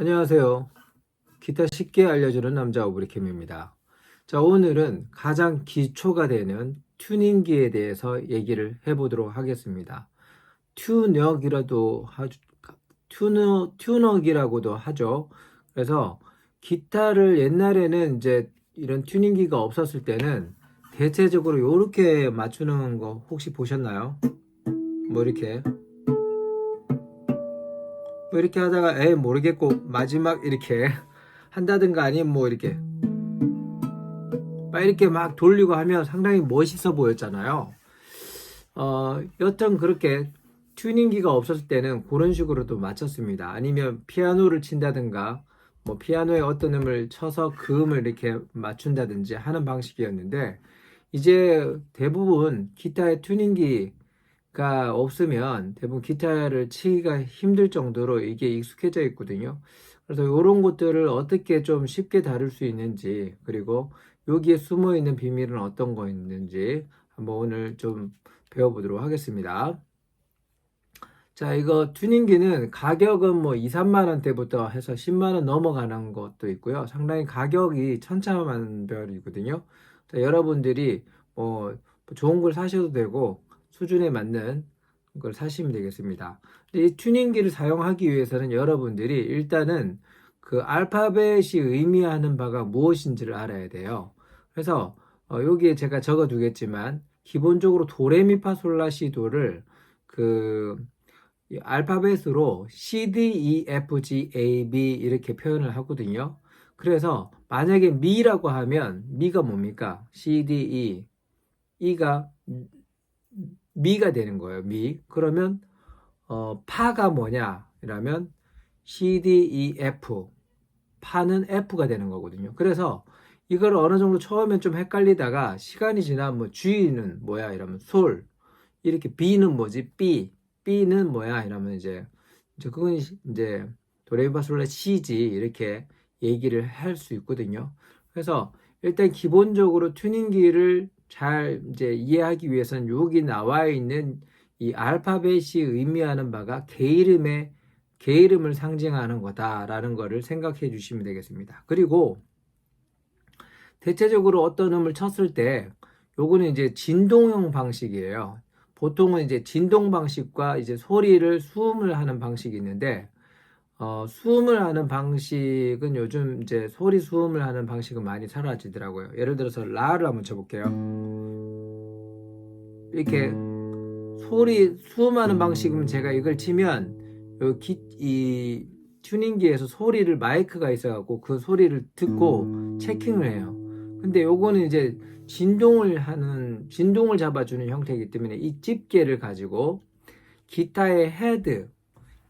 안녕하세요. 기타 쉽게 알려주는 남자 오브리캠입니다. 자, 오늘은 가장 기초가 되는 튜닝기에 대해서 얘기를 해보도록 하겠습니다. 튜너기라도 하죠. 튜너, 튜너기라고도 하죠. 그래서 기타를 옛날에는 이제 이런 튜닝기가 없었을 때는 대체적으로 이렇게 맞추는 거 혹시 보셨나요? 뭐 이렇게 뭐 이렇게 하다가 에 모르겠고 마지막 이렇게 한다든가 아니면 뭐 이렇게 막 이렇게 막 돌리고 하면 상당히 멋있어 보였잖아요. 어, 여튼 그렇게 튜닝기가 없었을 때는 그런 식으로도 맞췄습니다. 아니면 피아노를 친다든가 뭐 피아노에 어떤 음을 쳐서 그 음을 이렇게 맞춘다든지 하는 방식이었는데 이제 대부분 기타의 튜닝기 가 없으면 대부분 기타를 치기가 힘들 정도로 이게 익숙해져 있거든요. 그래서 이런 것들을 어떻게 좀 쉽게 다룰 수 있는지 그리고 여기에 숨어 있는 비밀은 어떤 거 있는지 한번 오늘 좀 배워보도록 하겠습니다. 자, 이거 튜닝기는 가격은 뭐 2, 3만 원대부터 해서 10만 원 넘어가는 것도 있고요. 상당히 가격이 천차만별이거든요. 자, 여러분들이 뭐 좋은 걸 사셔도 되고 수준에 맞는 걸 사시면 되겠습니다. 이 튜닝기를 사용하기 위해서는 여러분들이 일단은 그 알파벳이 의미하는 바가 무엇인지를 알아야 돼요. 그래서 어, 여기에 제가 적어 두겠지만 기본적으로 도레미파솔라시도를 그이 알파벳으로 C, D, E, F, G, A, B 이렇게 표현을 하거든요. 그래서 만약에 미라고 하면 미가 뭡니까? C, D, E, E가 미가 되는 거예요. 미. 그러면 어, 파가 뭐냐? 이라면 C, D, E, F. 파는 F가 되는 거거든요. 그래서 이걸 어느 정도 처음엔 좀 헷갈리다가 시간이 지나면 뭐 G는 뭐야? 이러면 솔. 이렇게 B는 뭐지? B. B는 뭐야? 이러면 이제 이제 그건 이제 도레미파솔라 C지 이렇게 얘기를 할 수 있거든요. 그래서 일단 기본적으로 튜닝기를 잘 이제 이해하기 위해서는 여기 나와 있는 이 알파벳이 의미하는 바가 게이름의 게이름을 상징하는 거다라는 거를 생각해 주시면 되겠습니다. 그리고 대체적으로 어떤 음을 쳤을 때 요거는 이제 진동형 방식이에요. 보통은 이제 진동 방식과 이제 소리를 수음을 하는 방식이 있는데 어, 수음을 하는 방식은 요즘 이제 소리 수음을 하는 방식은 많이 사라지더라고요. 예를 들어서 라를 한번 쳐볼게요. 이렇게 소리 수음하는 방식은 제가 이걸 치면 여기 이 튜닝기에서 소리를 마이크가 있어갖고 그 소리를 듣고 체킹을 해요. 근데 요거는 이제 진동을 하는 진동을 잡아주는 형태이기 때문에 이 집게를 가지고 기타의 헤드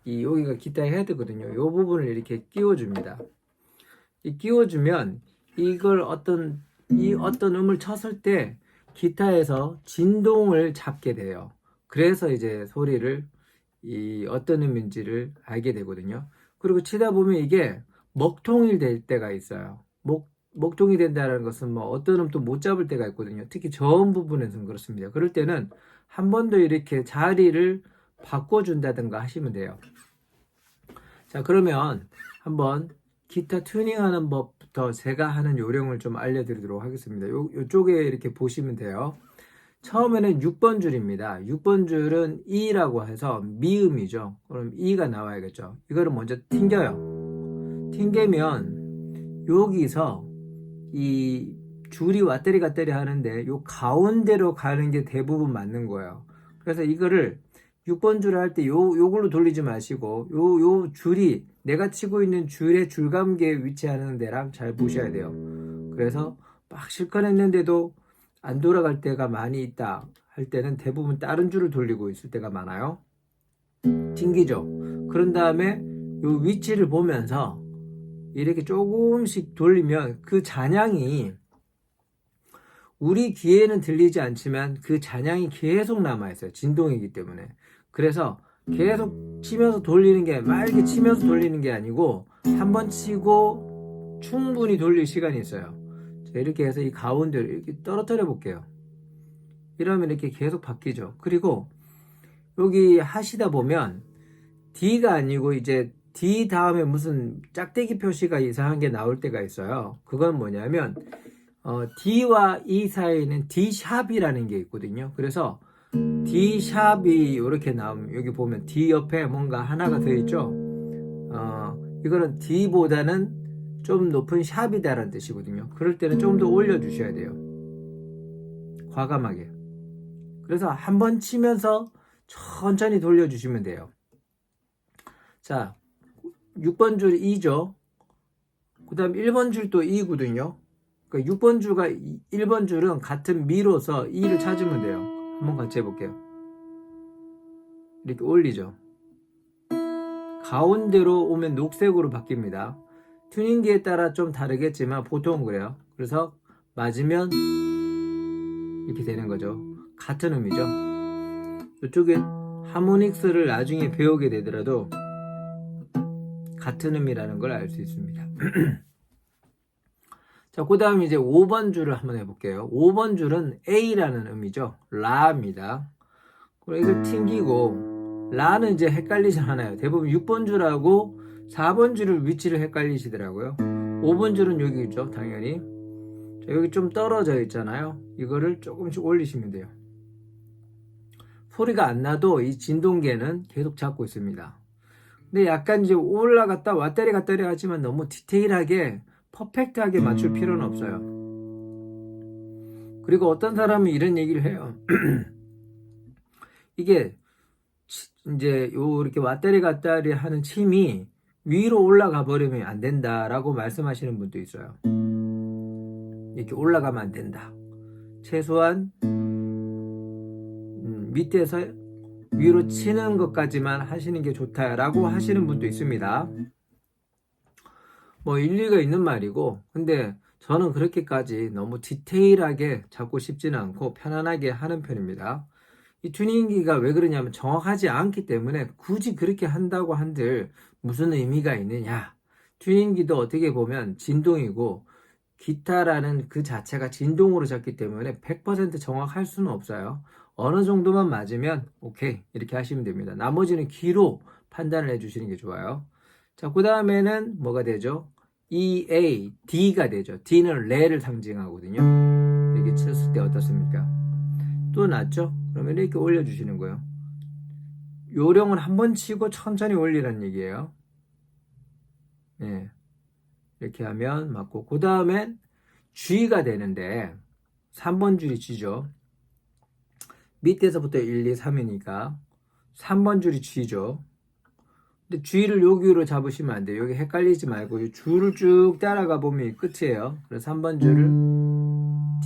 이 여기가 기타의 헤드거든요. 요 부분을 이렇게 끼워줍니다. 이 끼워주면 이걸 어떤 이 어떤 음을 쳤을 때 기타에서 진동을 잡게 돼요. 그래서 이제 소리를 이 어떤 음인지를 알게 되거든요. 그리고 치다 보면 이게 먹통이 될 때가 있어요. 목 목통이 된다는 것은 뭐 어떤 음도 못 잡을 때가 있거든요. 특히 저음 부분에서는 그렇습니다. 그럴 때는 한 번 더 이렇게 자리를 바꿔준다든가 하시면 돼요. 자, 그러면 한번 기타 튜닝하는 법부터 제가 하는 요령을 좀 알려드리도록 하겠습니다. 요, 요쪽에 이렇게 보시면 돼요. 처음에는 6번 줄입니다. 6번 줄은 E라고 해서 미음이죠. 그럼 E가 나와야겠죠. 이거를 먼저 튕겨요. 튕기면 여기서 이 줄이 왔다리 갔다리 하는데 요 가운데로 가는 게 대부분 맞는 거예요. 그래서 이거를 6번 줄을 할때 요, 요걸로 돌리지 마시고 요, 요 줄이 내가 치고 있는 줄의 줄감기에 위치하는 데랑 잘 보셔야 돼요. 그래서 막 실컷 했는데도 안 돌아갈 때가 많이 있다 할 때는 대부분 다른 줄을 돌리고 있을 때가 많아요. 튕기죠. 그런 다음에 요 위치를 보면서 이렇게 조금씩 돌리면 그 잔향이 우리 귀에는 들리지 않지만 그 잔향이 계속 남아있어요. 진동이기 때문에. 그래서 계속 치면서 돌리는 게 막 이렇게 치면서 돌리는 게 아니고 한 번 치고 충분히 돌릴 시간이 있어요. 자, 이렇게 해서 이 가운데를 이렇게 떨어뜨려 볼게요. 이러면 이렇게 계속 바뀌죠. 그리고 여기 하시다 보면 D가 아니고 이제 D 다음에 무슨 짝대기 표시가 이상한 게 나올 때가 있어요. 그건 뭐냐면 어, D와 E 사이에는 D 샵이라는 게 있거든요. 그래서 D 샵이 이렇게 나오면 여기 보면 D 옆에 뭔가 하나가 더 있죠. 어, 이거는 D보다는 좀 높은 샵이다라는 뜻이거든요. 그럴 때는 좀 더 올려주셔야 돼요. 과감하게. 그래서 한 번 치면서 천천히 돌려주시면 돼요. 자, 6번 줄 2죠. 그 다음 1번 줄도 2거든요. 그러니까 6번 줄과 1번 줄은 같은 미로서 2를 찾으면 돼요. 한번 같이 해볼게요. 이렇게 올리죠. 가운데로 오면 녹색으로 바뀝니다. 튜닝기에 따라 좀 다르겠지만 보통은 그래요. 그래서 맞으면 이렇게 되는 거죠. 같은 음이죠. 이쪽에 하모닉스를 나중에 배우게 되더라도 같은 음이라는 걸 알 수 있습니다. 자, 그 다음 이제 5번 줄을 한번 해볼게요. 5번 줄은 A라는 음이죠. 라입니다. 그리고 이걸 튕기고, 라는 이제 헷갈리잖아요. 대부분 6번 줄하고 4번 줄을 위치를 헷갈리시더라고요. 5번 줄은 여기 있죠. 당연히. 자, 여기 좀 떨어져 있잖아요. 이거를 조금씩 올리시면 돼요. 소리가 안 나도 이 진동계는 계속 잡고 있습니다. 근데 약간 이제 올라갔다 왔다리 갔다리 하지만 너무 디테일하게 퍼펙트하게 맞출 필요는 없어요. 그리고 어떤 사람은 이런 얘기를 해요. 이게 치- 이제 요 이렇게 왔다리 갔다리 하는 침이 위로 올라가 버리면 안 된다라고 말씀하시는 분도 있어요. 이렇게 올라가면 안 된다. 최소한 음, 밑에서 위로 치는 것까지만 하시는 게 좋다라고 하시는 분도 있습니다. 뭐 일리가 있는 말이고, 근데 저는 그렇게까지 너무 디테일하게 잡고 싶지는 않고 편안하게 하는 편입니다. 이 튜닝기가 왜 그러냐면 정확하지 않기 때문에 굳이 그렇게 한다고 한들 무슨 의미가 있느냐. 튜닝기도 어떻게 보면 진동이고 기타라는 그 자체가 진동으로 잡기 때문에 100% 정확할 수는 없어요. 어느 정도만 맞으면 오케이 이렇게 하시면 됩니다. 나머지는 귀로 판단을 해주시는 게 좋아요. 자, 그 다음에는 뭐가 되죠? E, A, D가 되죠. D는 레를 상징하거든요. 이렇게 쳤을 때 어떻습니까? 또 낮죠? 그러면 이렇게 올려주시는 거예요. 요령은 한 번 치고 천천히 올리라는 얘기예요. 네. 이렇게 하면 맞고, 그 다음엔 G가 되는데, 3번 줄이 G죠. 밑에서부터 1, 2, 3이니까 3번 줄이 G죠. 근데 G를 여기로 잡으시면 안 돼요. 여기 헷갈리지 말고 이 줄을 쭉 따라가 보면 이 끝이에요. 그래서 3번 줄을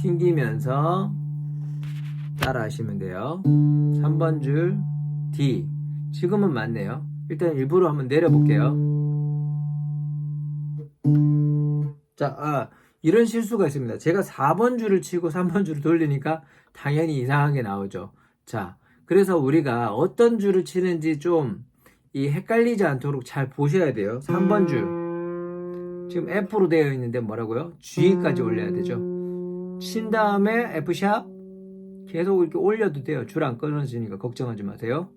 튕기면서 따라 하시면 돼요. 3번 줄 D. 지금은 맞네요. 일단 일부러 한번 내려볼게요. 자, 아, 이런 실수가 있습니다. 제가 4번 줄을 치고 3번 줄을 돌리니까 당연히 이상하게 나오죠. 자, 그래서 우리가 어떤 줄을 치는지 좀 이 헷갈리지 않도록 잘 보셔야 돼요. 3번 줄. 지금 F로 되어 있는데 뭐라고요? G까지 올려야 되죠. 친 다음에 F샵 계속 이렇게 올려도 돼요. 줄 안 끊어지니까 걱정하지 마세요.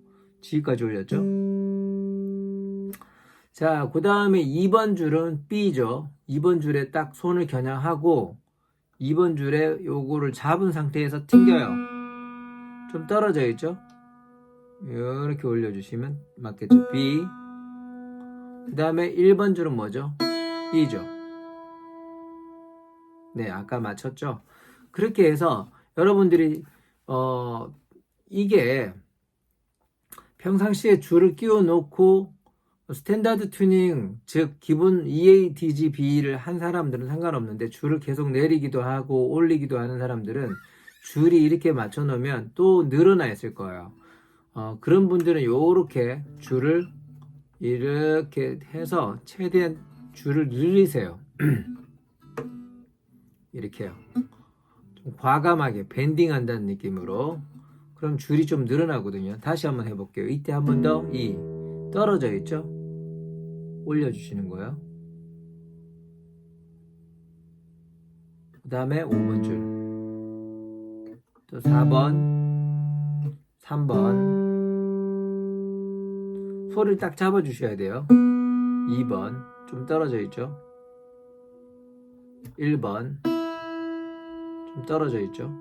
G까지 올렸죠. 자, 그 다음에 2번 줄은 B죠. 2번 줄에 딱 손을 겨냥하고 2번 줄에 요거를 잡은 상태에서 튕겨요. 좀 떨어져 있죠? 이렇게 올려주시면 맞겠죠. B. 그 다음에 1번 줄은 뭐죠? E죠. 네, 아까 맞췄죠? 그렇게 해서 여러분들이, 어, 이게 평상시에 줄을 끼워 놓고 스탠다드 튜닝, 즉 기본 EADGB를 한 사람들은 상관없는데 줄을 계속 내리기도 하고 올리기도 하는 사람들은 줄이 이렇게 맞춰 놓으면 또 늘어나 있을 거예요. 어, 그런 분들은 요렇게 줄을 이렇게 해서 최대한 줄을 늘리세요. 이렇게요. 좀 과감하게 밴딩 한다는 느낌으로 그럼 줄이 좀 늘어나거든요. 다시 한번 해볼게요. 이때 한 번 더 이 떨어져 있죠? 올려주시는 거예요. 그 다음에 5번 줄. 또 4번, 3번. 소리를 딱 잡아주셔야 돼요. 2번 좀 떨어져 있죠. 1번 좀 떨어져 있죠.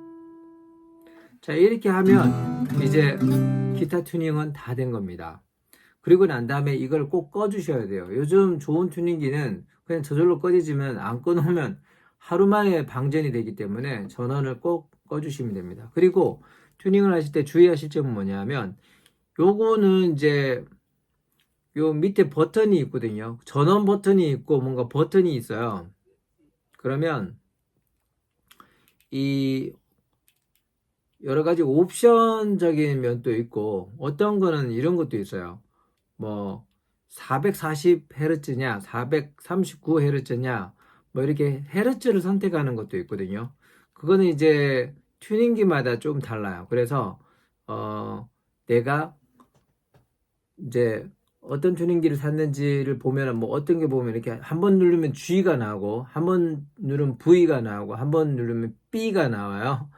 자, 이렇게 하면 이제 기타 튜닝은 다 된 겁니다. 그리고 난 다음에 이걸 꼭 꺼주셔야 돼요. 요즘 좋은 튜닝기는 그냥 저절로 꺼지지만 안 꺼놓으면 하루 만에 방전이 되기 때문에 전원을 꼭 꺼주시면 됩니다. 그리고 튜닝을 하실 때 주의하실 점은 뭐냐면 요거는 이제 요 밑에 버튼이 있거든요. 전원 버튼이 있고 뭔가 버튼이 있어요. 그러면 이 여러 가지 옵션적인 면도 있고 어떤 거는 이런 것도 있어요. 뭐 440Hz냐, 439Hz냐, 뭐 이렇게 헤르츠를 선택하는 것도 있거든요. 그거는 이제 튜닝기마다 좀 달라요. 그래서 어 내가 이제 어떤 튜닝기를 샀는지를 보면은 뭐 어떤 게 보면 이렇게 한 번 누르면 G가 나오고 한 번 누르면 V가 나오고 한 번 누르면 B가 나와요.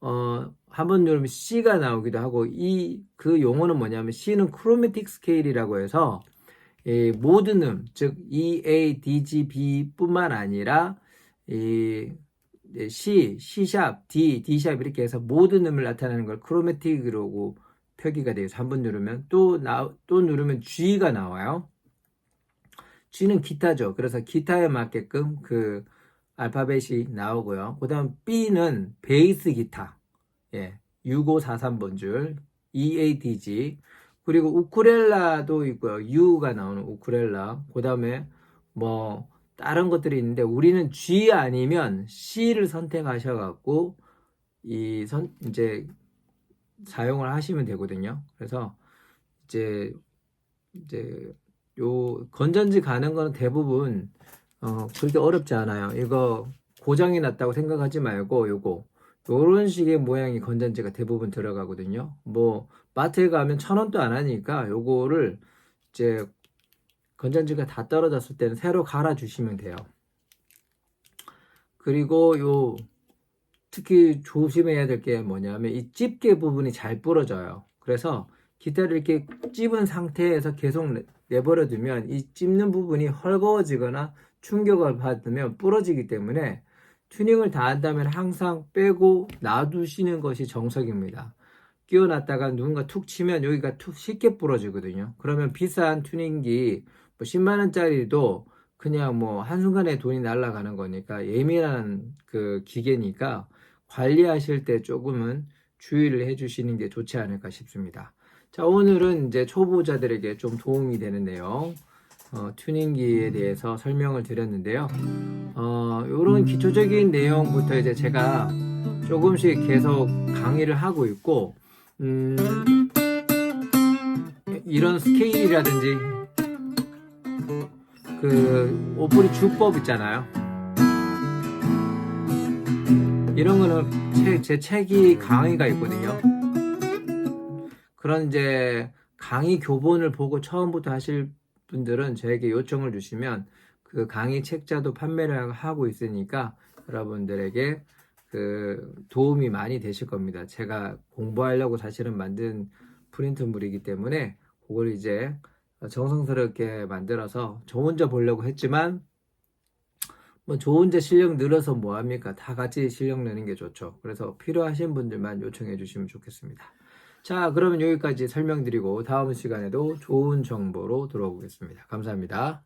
어, 한 번 누르면 C가 나오기도 하고 이 그 용어는 뭐냐면 C는 크로매틱 스케일이라고 해서 이 모든 음, 즉 E, A, D, G, B뿐만 아니라 이 C, C 샵, D, D 샵 이렇게 해서 모든 음을 나타내는 걸 크로매틱이라고 표기가 돼서 한 번 누르면 또, 나, 또 누르면 G가 나와요. G는 기타죠. 그래서 기타에 맞게끔 그 알파벳이 나오고요. 그 다음 B는 베이스 기타. 예. 6543번 줄. EADG. 그리고 우쿠렐라도 있고요. U가 나오는 우쿠렐라. 그 다음에 뭐 다른 것들이 있는데 우리는 G 아니면 C를 선택하셔갖고 이 선, 이제 사용을 하시면 되거든요. 그래서 이제 이제 요 건전지 가는 거는 대부분 어 그렇게 어렵지 않아요. 이거 고장이 났다고 생각하지 말고 요거 요런 식의 모양이 건전지가 대부분 들어가거든요. 뭐 마트에 가면 천 원도 안 하니까 요거를 이제 건전지가 다 떨어졌을 때는 새로 갈아 주시면 돼요. 그리고 요 특히 조심해야 될 게 뭐냐면 이 집게 부분이 잘 부러져요. 그래서 기타를 이렇게 찝은 상태에서 계속 내- 내버려 두면 이 찝는 부분이 헐거워지거나 충격을 받으면 부러지기 때문에 튜닝을 다 한다면 항상 빼고 놔두시는 것이 정석입니다. 끼워놨다가 누군가 툭 치면 여기가 툭 쉽게 부러지거든요. 그러면 비싼 튜닝기 뭐 10만 원짜리도 그냥 뭐 한순간에 돈이 날아가는 거니까 예민한 그 기계니까 관리하실 때 조금은 주의를 해주시는 게 좋지 않을까 싶습니다. 자, 오늘은 이제 초보자들에게 좀 도움이 되는 내용, 어, 튜닝기에 대해서 설명을 드렸는데요. 어, 요런 기초적인 내용부터 이제 제가 조금씩 계속 강의를 하고 있고, 음, 이런 스케일이라든지, 그, 오프리 주법 있잖아요. 이런 거는 제, 제 책이 강의가 있거든요. 그런 이제 강의 교본을 보고 처음부터 하실 분들은 저에게 요청을 주시면 그 강의 책자도 판매를 하고 있으니까 여러분들에게 그 도움이 많이 되실 겁니다. 제가 공부하려고 사실은 만든 프린트물이기 때문에 그걸 이제 정성스럽게 만들어서 저 혼자 보려고 했지만 뭐저 혼자 실력 늘어서 뭐합니까? 다 같이 실력 내는 게 좋죠. 그래서 필요하신 분들만 요청해 주시면 좋겠습니다. 자, 그러면 여기까지 설명드리고 다음 시간에도 좋은 정보로 돌아오겠습니다. 감사합니다.